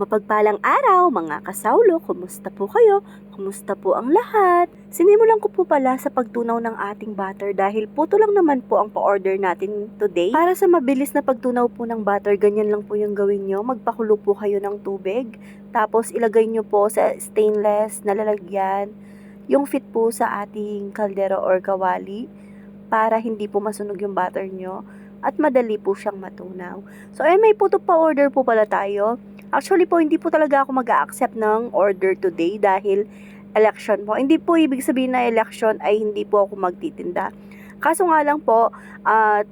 Mapagpalang araw mga kasawlo, kumusta po kayo? Kumusta po ang lahat? Sinimulan ko po pala sa pagtunaw ng ating butter dahil puto lang naman po ang pa-order natin today. Para sa mabilis na pagtunaw po ng butter, ganyan lang po yung gawin nyo. Magpakulo po kayo ng tubig, tapos ilagay nyo po sa stainless na lalagyan yung fit po sa ating kaldero or kawali para hindi po masunog yung butter nyo at madali po siyang matunaw. So, ayun, may puto pa order po pala tayo. Actually po, hindi po talaga ako mag accept ng order today dahil election po. Hindi po ibig sabihin na election ay hindi po ako magtitinda. Kaso nga lang po, ah,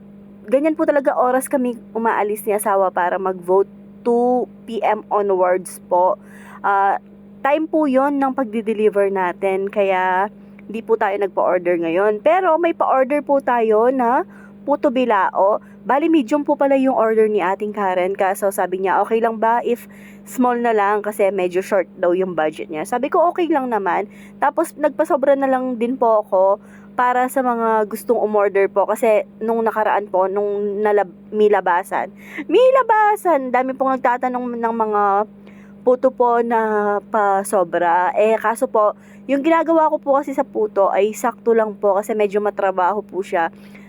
ganyan po talaga oras kami umaalis ni asawa para mag-vote 2 p.m. onwards po. Ah, time po yon ng pagdi-deliver natin. Kaya, hindi po tayo nagpa-order ngayon. Pero may pa-order po tayo na puto bilao. Bali, medium po pala yung order ni ating Karen. Kaso sabi niya, okay lang ba if small na lang kasi medyo short daw yung budget niya. Sabi ko, okay lang naman. Tapos, nagpasobra na lang din po ako para sa mga gustong umorder po. Kasi nung nakaraan po, nung nalab, milabasan. Milabasan! Dami pong nagtatanong ng mga puto po na pa sobra. Eh, kaso po, yung ginagawa ko po kasi sa puto ay sakto lang po kasi medyo matrabaho po siya.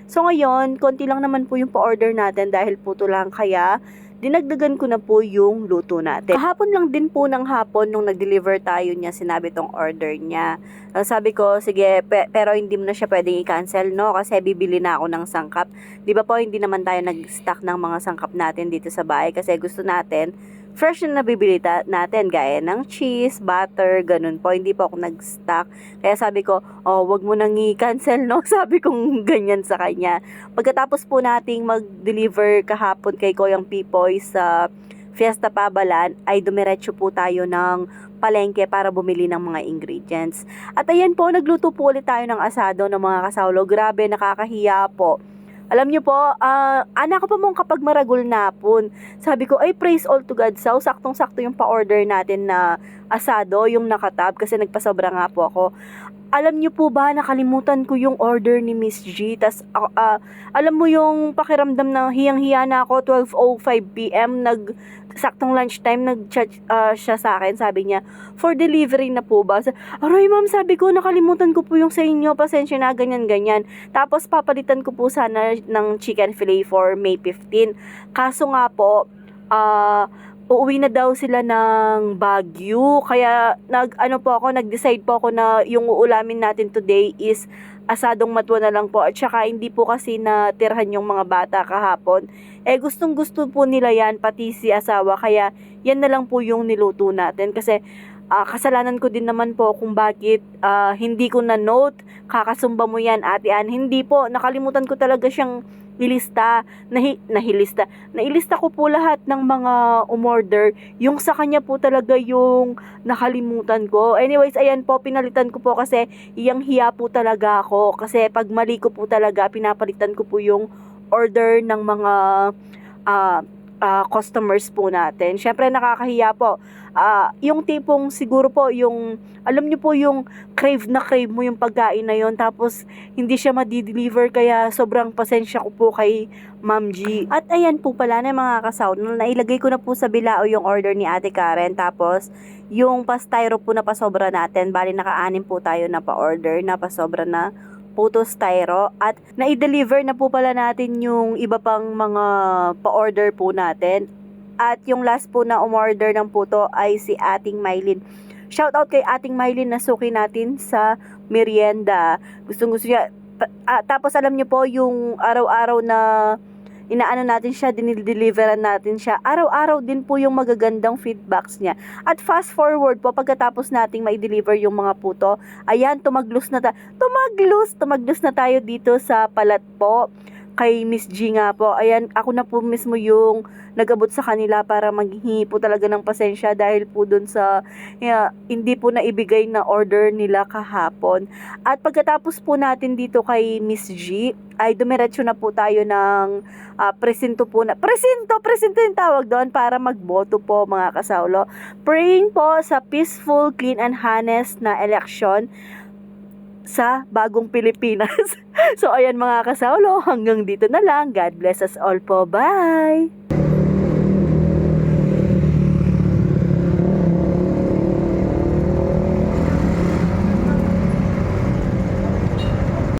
So ngayon, konti lang naman po yung pa-order natin dahil puto lang kaya dinagdagan ko na po yung luto natin. Kahapon lang din po ng hapon nung nag-deliver tayo niya, sinabi tong order niya. Uh, sabi ko, sige, pe- pero hindi mo na siya pwedeng i-cancel, no? Kasi bibili na ako ng sangkap. Di ba po, hindi naman tayo nag-stock ng mga sangkap natin dito sa bahay kasi gusto natin fresh na nabibili ta- natin gaya ng cheese, butter, ganun po. Hindi po ako nag-stock. Kaya sabi ko, oh, wag mo nang i-cancel, no? Sabi kong ganyan sa kanya. Pagkatapos po nating mag-deliver kahapon kay Koyang Pipoy sa Fiesta Pabalan, ay dumiretso po tayo ng palengke para bumili ng mga ingredients. At ayan po, nagluto po ulit tayo ng asado ng mga kasawlo. Grabe, nakakahiya po. Alam niyo po, ah, anak ko pa mong kapag maragul na po. Sabi ko, ay praise all to God. So, saktong-sakto yung pa-order natin na asado, yung nakatab, kasi nagpasobra nga po ako. Alam niyo po ba, nakalimutan ko yung order ni Miss G. Tas, ah, ah, alam mo yung pakiramdam na hiyang-hiya na ako, 12.05pm, nag, saktong lunchtime, nag-chat ah, siya sa akin, sabi niya, for delivery na po ba? Aray ma'am, sabi ko, nakalimutan ko po yung sa inyo, pasensya na, ganyan-ganyan. Tapos papalitan ko po sana ng chicken fillet for May 15. Kaso nga po, ah, uuwi na daw sila ng Baguio. Kaya nag ano po ako, nag-decide po ako na yung uulamin natin today is asadong matwa na lang po at saka hindi po kasi natirhan yung mga bata kahapon. Eh gustong gusto po nila yan pati si asawa kaya yan na lang po yung niluto natin kasi ah, kasalanan ko din naman po kung bakit ah, hindi ko na note kakasumba mo yan ate Ann. Hindi po, nakalimutan ko talaga siyang ilista, nahi, nahilista, nailista ko po lahat ng mga umorder, yung sa kanya po talaga yung nakalimutan ko. Anyways, ayan po, pinalitan ko po kasi iyang hiya po talaga ako. Kasi pag mali ko po talaga, pinapalitan ko po yung order ng mga ah, ah, customers po natin. Syempre nakakahiya po. Ah, yung tipong siguro po yung alam niyo po yung crave na crave mo yung pagkain na yon tapos hindi siya madi-deliver kaya sobrang pasensya ko po kay Ma'am G. At ayan po pala na mga kasaw, nailagay ko na po sa bilao yung order ni Ate Karen tapos yung pastyro po na pasobra natin, bali naka-anim po tayo na pa-order na pasobra na puto styro at na-deliver na po pala natin yung iba pang mga pa-order po natin. At yung last po na umorder ng puto ay si Ating Mylin. Shout out kay Ating Mylin na suki natin sa merienda. Gustong gusto niya. Ah, tapos alam niyo po yung araw-araw na inaano natin siya, dinideliveran natin siya. Araw-araw din po yung magagandang feedbacks niya. At fast forward po, pagkatapos nating mai-deliver yung mga puto, ayan, tumaglos na tayo. Tumaglos! Tumaglos na tayo dito sa palat po kay Miss G nga po. Ayan, ako na po mismo yung nagabot sa kanila para maghingi po talaga ng pasensya dahil po dun sa yeah, hindi po naibigay na order nila kahapon. At pagkatapos po natin dito kay Miss G, ay dumiretso na po tayo ng ah, presinto po na. Presinto! Presinto yung tawag doon para magboto po mga kasaulo. Praying po sa peaceful, clean and honest na election sa bagong Pilipinas. so ayan mga kasaulo, hanggang dito na lang. God bless us all po. Bye!